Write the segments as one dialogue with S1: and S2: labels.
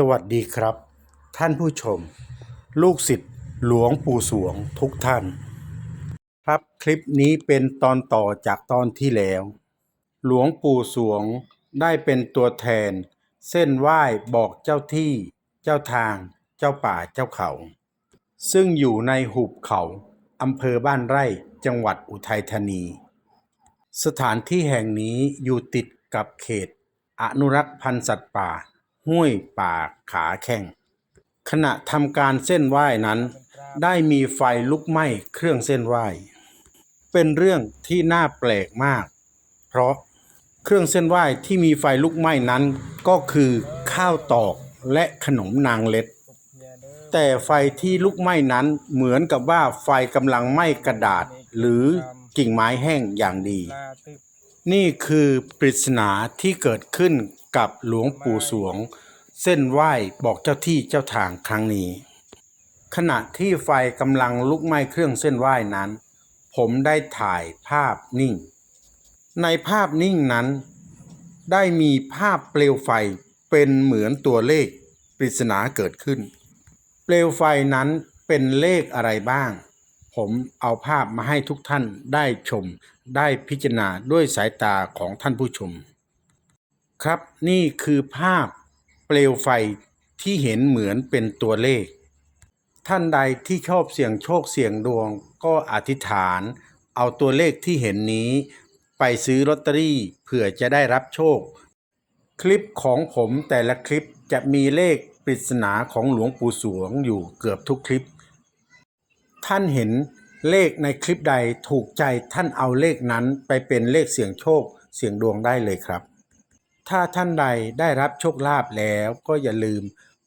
S1: สวัสดีครับ ท่านผู้ชม ลูกศิษย์หลวงปู่สวงทุกท่าน ครับคลิปนี้เป็นตอนต่อจากตอนที่แล้ว หลวงปู่สวงได้เป็นตัวแทน เส้นไหว้บอกเจ้าที่ เจ้าทาง เจ้าป่าเจ้าเขา ซึ่งอยู่ในหุบเขาอำเภอบ้านไร่จังหวัดอุทัยธานี สถานที่แห่งนี้อยู่ติดกับเขต อนุรักษ์พันธุ์สัตว์ป่า ห้วยป่าขาแข้งขณะทำการเส้นไหว้นั้น ได้มีไฟลุกไหม้เครื่องเส้นไหว้ เป็นเรื่องที่น่าแปลกมาก เพราะเครื่องเส้นไหว้ที่มีไฟลุกไหม้นั้นก็คือข้าวตอกและขนมนางเล็ด แต่ไฟที่ลุกไหม้นั้นเหมือนกับว่าไฟกำลังไหม้กระดาษหรือกิ่งไม้แห้งอย่างดี นี่คือปริศนาที่เกิดขึ้น กับหลวงปู่สวง เส้นไหว้บอกเจ้าที่เจ้าทางครั้งนี้ ขณะที่ไฟกำลังลุกไหม้เครื่องเส้นไหว้นั้น ผมได้ถ่ายภาพนิ่ง ในภาพนิ่งนั้น ได้มีภาพเปลวไฟเป็นเหมือนตัวเลขปริศนาเกิดขึ้น เปลวไฟนั้นเป็นเลขอะไรบ้าง ผมเอาภาพมาให้ทุกท่านได้ชม ได้พิจารณาด้วยสายตาของท่านผู้ชม ครับนี่คือภาพเปลวไฟที่เห็นเหมือนเป็นตัวเลข ท่านใดที่ชอบเสี่ยงโชคเสี่ยงดวงก็อธิษฐาน เอาตัวเลขที่เห็นนี้ ไปซื้อลอตเตอรี่เผื่อจะได้รับโชค คลิปของผมแต่ละคลิปจะมีเลขปริศนาของหลวงปู่สวงอยู่เกือบทุกคลิป ท่านเห็นเลขในคลิปใดถูกใจท่านเอาเลขนั้นไปเป็นเลขเสี่ยงโชคเสี่ยงดวงได้เลยครับ ถ้าท่านใดได้รับโชคลาภแล้วก็อย่าลืม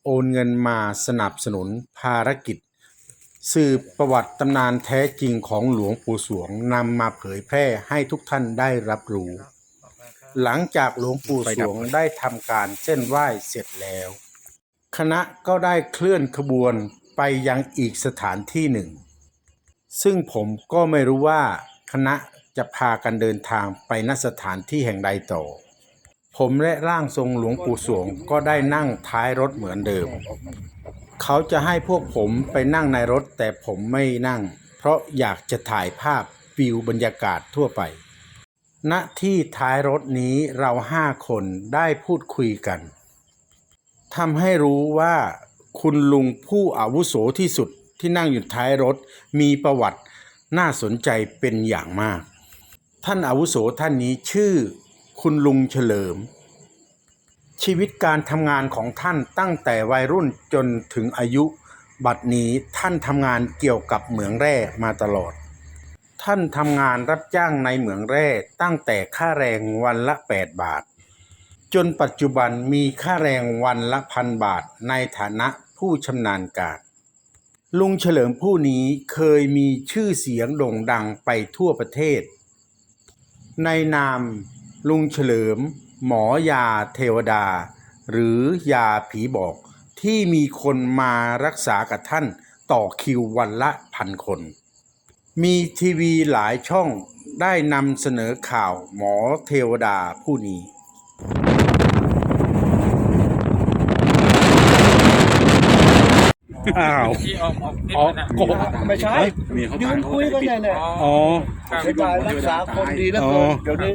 S1: โอนเงินมาสนับสนุนภารกิจ สืบประวัติตำนานแท้จริงของหลวงปู่สวงนำมาเผยแพร่ให้ทุกท่านได้รับรู้ หลังจากหลวงปู่สวงได้ทำการเส้นไหว้เสร็จแล้ว คณะก็ได้เคลื่อนขบวนไปยังอีกสถานที่หนึ่ง ซึ่งผมก็ไม่รู้ว่าคณะจะพากันเดินทางไปณสถานที่แห่งใดต่อ ผมและร่างทรงหลวงปู่สวงก็ได้นั่งท้ายรถเหมือนเดิม เขาจะให้พวกผมไปนั่งในรถแต่ผมไม่นั่ง เพราะอยากจะถ่ายภาพวิวบรรยากาศทั่วไป ณ ที่ท้ายรถนี้เราห้าคนได้พูดคุยกัน ทำให้รู้ว่าคุณลุงผู้อาวุโสที่สุดที่นั่งอยู่ท้ายรถมีประวัติน่าสนใจเป็นอย่างมาก ท่านอาวุโสท่านนี้ชื่อ คุณลุงเฉลิม ชีวิตการทำงานของท่านตั้งแต่วัยรุ่นจนถึงอายุ บัดนี้ท่านทำงานเกี่ยวกับเหมืองแร่มาตลอด ท่านทำงานรับจ้างในเหมืองแร่ตั้งแต่ค่าแรงวันละ 8 บาท จนปัจจุบันมีค่าแรงวันละพันบาทในฐานะผู้ชำนาญการลุงเฉลิมผู้นี้เคยมีชื่อเสียงโด่งดังไปทั่วประเทศ ในนาม ลุงเฉลิม หมอยาเทวดา หรือยาผีบอกที่มีคนมารักษากับท่านต่อคิววันละพันคน มีทีวีหลายช่องได้นำเสนอข่าวหมอเทวดาผู้นี้ อ้าว
S2: ที่ออกออกคลิป
S1: อ๋อ
S2: นะ
S1: โกหก
S3: ไม่ใช่
S4: เมียเขา
S3: ยื
S4: ตาย
S3: นคุยกันเนี่ยเนี่ย
S1: อ๋อ
S2: ครับ
S3: เสียดายรักษาคนดีแล้ว
S1: อ๋
S3: เกิ
S1: อ
S3: นเดี๋ยวนี้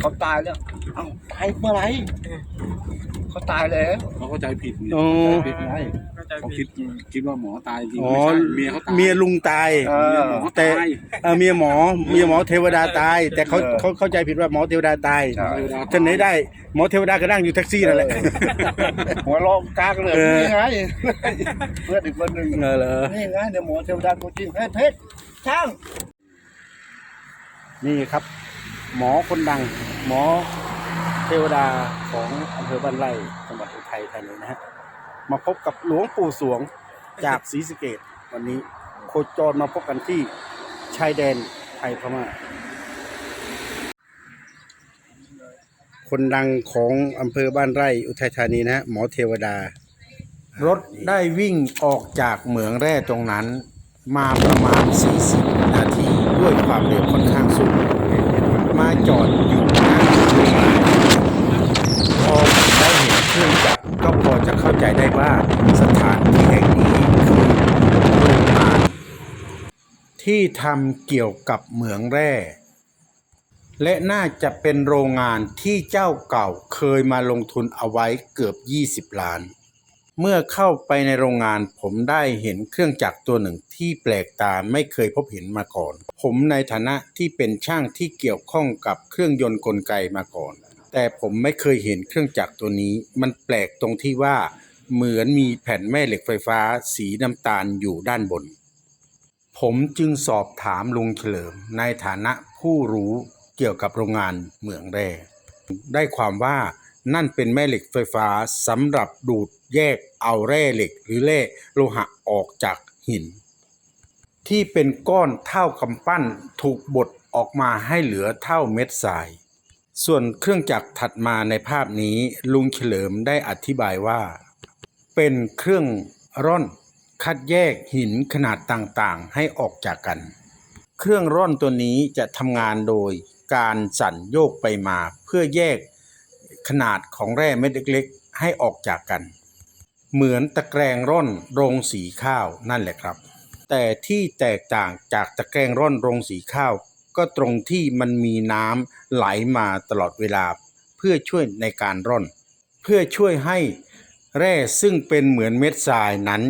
S3: เขาตายแล้วเอ้าตายเมื่อไหร่ เขาตายแล้ว
S4: เขาเข้าใจผิดเนี่ย
S1: อ๋อ
S4: ผิดไง
S2: เข้าใจ
S4: เขา
S2: ผิ
S4: คิ
S2: ด
S4: ดคิดว่าหมอตายจริง
S1: อ๋อ
S4: ไม่ใช่เมียเขาตาย
S1: เมียลุงตาย
S3: เออ
S4: หมอ
S1: แต่
S4: ตาย
S1: เออเมียหมอเมียหมอเทวดาตาย แต่เขาเขาเข้าใจผิดว่าหมอเทวดาตาย
S3: ใช่
S1: จะไหนได้หมอเทวดาก็นั่งอยู่แท็กซี่นั่นแหละ
S3: หัวเรองกลางเลย
S1: เออ
S3: นี่ไง เพื่อนอีกคนหนึ่ง
S1: เออเหรอ
S3: นี่ไงเดี๋ยวหมอเทวดาตัวจริงให้เพชรช่าง
S1: นี่ครับ หมอคนดัง หมอ เทวดาของอำเภอบ้านไร่จังหวัดอุทัยธานีนะฮะมาพบกับหลวงปู่สวงจากศรีสะเกดวันนี้โคจรมาพบกันที่ชายแดนไทยพม่า คนดังของอำเภอบ้านไร่อุทัยธานีนะฮะหมอเทวดารถได้วิ่งออกจากเหมืองแร่ตรงนั้น มาประมาณ 40 นาที ด้วยความเร็วค่อนข้างสูงมาจอดอยู่หน้าโรงงานพอ ได้เห็นเครื่องจักรก็พอจะเข้าใจได้ว่าสถานที่แห่งนี้คือโรงงานที่ทำเกี่ยวกับเหมืองแร่ และน่าจะเป็นโรงงานที่เจ้าเก่าเคยมาลงทุนเอาไว้เกือบ 20 ล้าน เมื่อเข้าไปในโรงงานผมได้เห็นเครื่องจักรตัวหนึ่งที่แปลกตาไม่เคยพบเห็นมาก่อน ผมในฐานะที่เป็นช่างที่เกี่ยวข้องกับเครื่องยนต์กลไกมาก่อน แต่ผมไม่เคยเห็นเครื่องจักรตัวนี้ มันแปลกตรงที่ว่าเหมือนมีแผ่นแม่เหล็กไฟฟ้าสีน้ำตาลอยู่ด้านบน ผมจึงสอบถามลุงเฉลิมในฐานะผู้รู้เกี่ยวกับโรงงานเหมืองแร่ ได้ความว่านั่นเป็นแม่เหล็กไฟฟ้าสำหรับดูดแยกเอาแร่เหล็กหรือแร่โลหะออกจากหิน ที่เป็นก้อนเท่ากำปั้นถูกบดออกมาให้เหลือเท่าเม็ดทราย ส่วนเครื่องจักรถัดมาในภาพนี้ลุงเฉลิมได้อธิบายว่า เป็นเครื่องร่อนคัดแยกหินขนาดต่างๆ ให้ออกจากกัน เครื่องร่อนตัวนี้จะทำงานโดยการสั่นโยกไปมาเพื่อแยกขนาดของแร่เม็ดเล็กๆ ให้ออกจากกัน เหมือนตะแกรงร่อนโรงสีข้าวนั่นแหละครับ แต่ที่แตกต่างจากตะแกรงร่อนโรงสีข้าว ก็ตรงที่มันมีน้ำไหลมาตลอดเวลา เพื่อช่วยในการร่อน เพื่อช่วยให้แร่ซึ่งเป็นเหมือนเม็ดทรายนั้น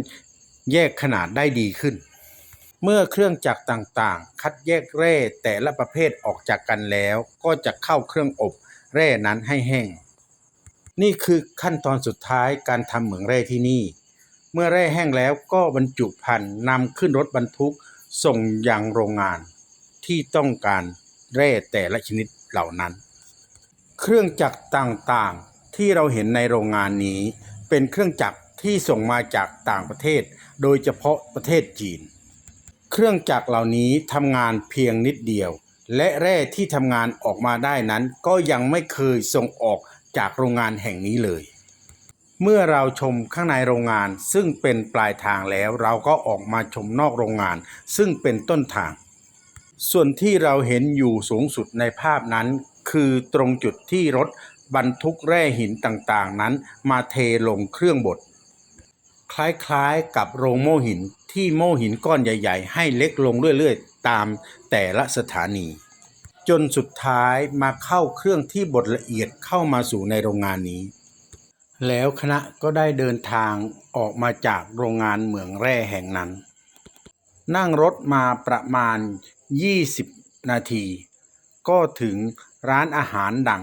S1: แยกขนาดได้ดีขึ้น เมื่อเครื่องจักรต่างๆ คัดแยกแร่แต่ละประเภทออกจากกันแล้ว ก็จะเข้าเครื่องอบแร่นั้นให้แห้ง นี่คือขั้นตอนสุดท้ายการทำเหมืองแร่ที่นี่ เมื่อแร่แห้งแล้วก็บรรจุภัณฑ์นำขึ้นรถบรรทุกส่งยังโรงงาน ที่ต้องการแร่แต่ละชนิดเหล่านั้น เครื่องจักรต่างๆที่เราเห็นในโรงงานนี้ เป็นเครื่องจักรที่ส่งมาจากต่างประเทศ โดยเฉพาะประเทศจีน เครื่องจักรเหล่านี้ทำงานเพียงนิดเดียว และแร่ที่ทำงานออกมาได้นั้น ก็ยังไม่เคยส่งออกจากโรงงานแห่งนี้เลยเมื่อเราชมข้างในโรงงานซึ่งเป็นปลายทางแล้ว เราก็ออกมาชมนอกโรงงาน ซึ่งเป็นต้นทาง ส่วนที่เราเห็นอยู่สูงสุดในภาพนั้น คือตรงจุดที่รถบรรทุกแร่หินต่างๆ นั้น มาเทลงเครื่องบด คล้ายๆกับโรงโม่หินที่โม่หินก้อนใหญ่ ๆ ให้เล็กลงเรื่อยๆ ตามแต่ละสถานี จนสุดท้ายมาเข้าเครื่องที่บดละเอียดเข้ามาสู่ในโรงงานนี้ แล้วคณะก็ได้เดินทางออกมาจากโรงงานเหมืองแร่แห่งนั้น นั่งรถมาประมาณ 20 นาที ก็ถึงร้านอาหารดัง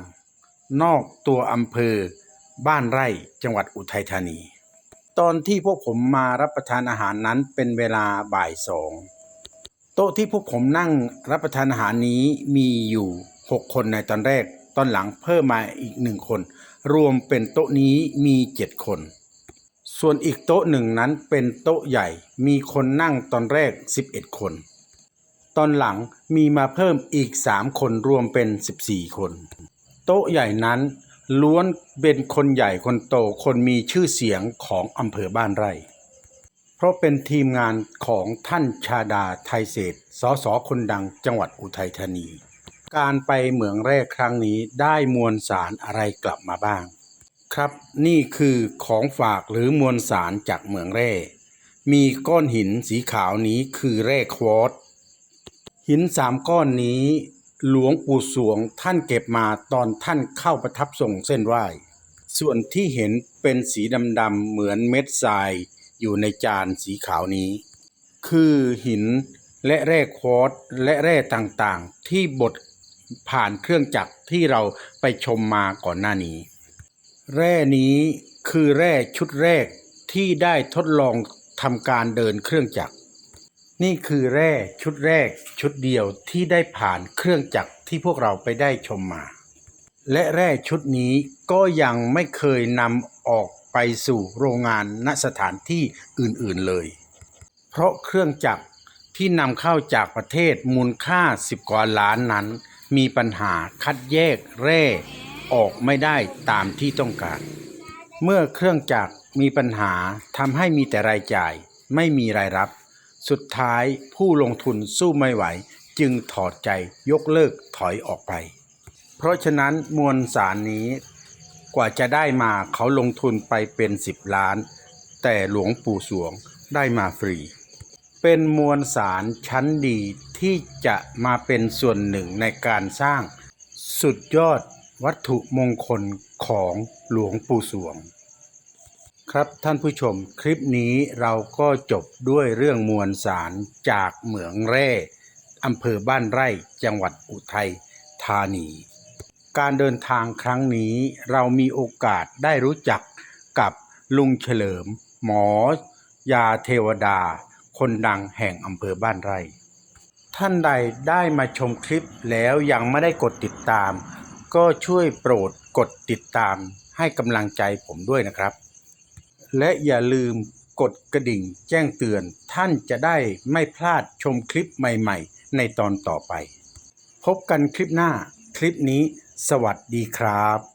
S1: นอกตัวอำเภอ บ้านไร่จังหวัดอุทัยธานี ตอนที่พวกผมมารับประทานอาหารนั้นเป็นเวลาบ่ายสองโต๊ะที่พวกผมนั่งรับประทานอาหารนี้มีอยู่ 6 คนในตอนแรก ตอนหลังเพิ่มมาอีกหนึ่งคน รวมเป็นโต๊ะนี้มี 7 คน ส่วนอีกโต๊ะหนึ่งนั้นเป็นโต๊ะใหญ่ มีคนนั่งตอนแรก 11 คน ตอนหลังมีมาเพิ่มอีก 3 คนรวมเป็น 14 คน โต๊ะใหญ่นั้น ล้วนเป็นคนใหญ่คนโตคนมีชื่อเสียงของอำเภอบ้านไร่ เพราะเป็นทีมงานของท่านชาดาไทยเศรษฐ์สสคนดังจังหวัดอุทัยธานี การไปเหมืองแร่ครั้งนี้ได้มวลสารอะไรกลับมาบ้าง ครับนี่คือของฝากหรือมวลสารจากเหมืองแร่ มีก้อนหินสีขาวนี้คือแร่ควอตซ หินสามก้อนนี้หลวงปู่สวงท่านเก็บมาตอนท่านเข้าประทับทรงเส้นไหว้ ส่วนที่เห็นเป็นสีดำๆเหมือนเม็ดทรายอยู่ในจานสีขาวนี้ คือหินและแร่ควอตและแร่ต่างๆ ที่บดผ่านเครื่องจักรที่เราไปชมมาก่อนหน้านี้ แร่นี้คือแร่ชุดแรกที่ได้ทดลองทำการเดินเครื่องจักร นี่คือแร่ชุดแรกชุดเดียวที่ได้ผ่านเครื่องจักรที่พวกเราไปได้ชมมา และแร่ชุดนี้ก็ยังไม่เคยนำออกไปสู่โรงงานณสถานที่อื่นๆเลย เพราะเครื่องจักรที่นำเข้าจากประเทศมูลค่า10กว่าล้านนั้น มีปัญหาคัดแยกแร่ออกไม่ได้ตามที่ต้องการ เมื่อเครื่องจักรมีปัญหาทำให้มีแต่รายจ่ายไม่มีรายรับ สุดท้ายผู้ลงทุนสู้ไม่ไหว จึงถอดใจยกเลิกถอยออกไป เพราะฉะนั้นมวลสารนี้กว่าจะได้มาเขาลงทุนไปเป็น 10 ล้าน แต่หลวงปู่สวงได้มาฟรี เป็นมวลสารชั้นดีที่จะมาเป็นส่วนหนึ่งในการสร้าง สุดยอดวัตถุมงคลของหลวงปู่สวง ครับท่านผู้ชมคลิปนี้เราก็จบด้วยเรื่องมวลสารจากเหมืองแร่อำเภอบ้านไร่จังหวัดอุทัยธานี การเดินทางครั้งนี้เรามีโอกาสได้รู้จักกับลุงเฉลิม หมอยาเทวดา คนดังแห่งอำเภอบ้านไร่ ท่านใดได้มาชมคลิปแล้วยังไม่ได้กดติดตาม ก็ช่วยโปรดกดติดตามให้กำลังใจผมด้วยนะครับ และอย่าลืมกดกระดิ่งแจ้งเตือนท่านจะได้ไม่พลาดชมคลิปใหม่ๆ ในตอนต่อไป พบกันคลิปหน้าคลิปนี้ สวัสดีครับ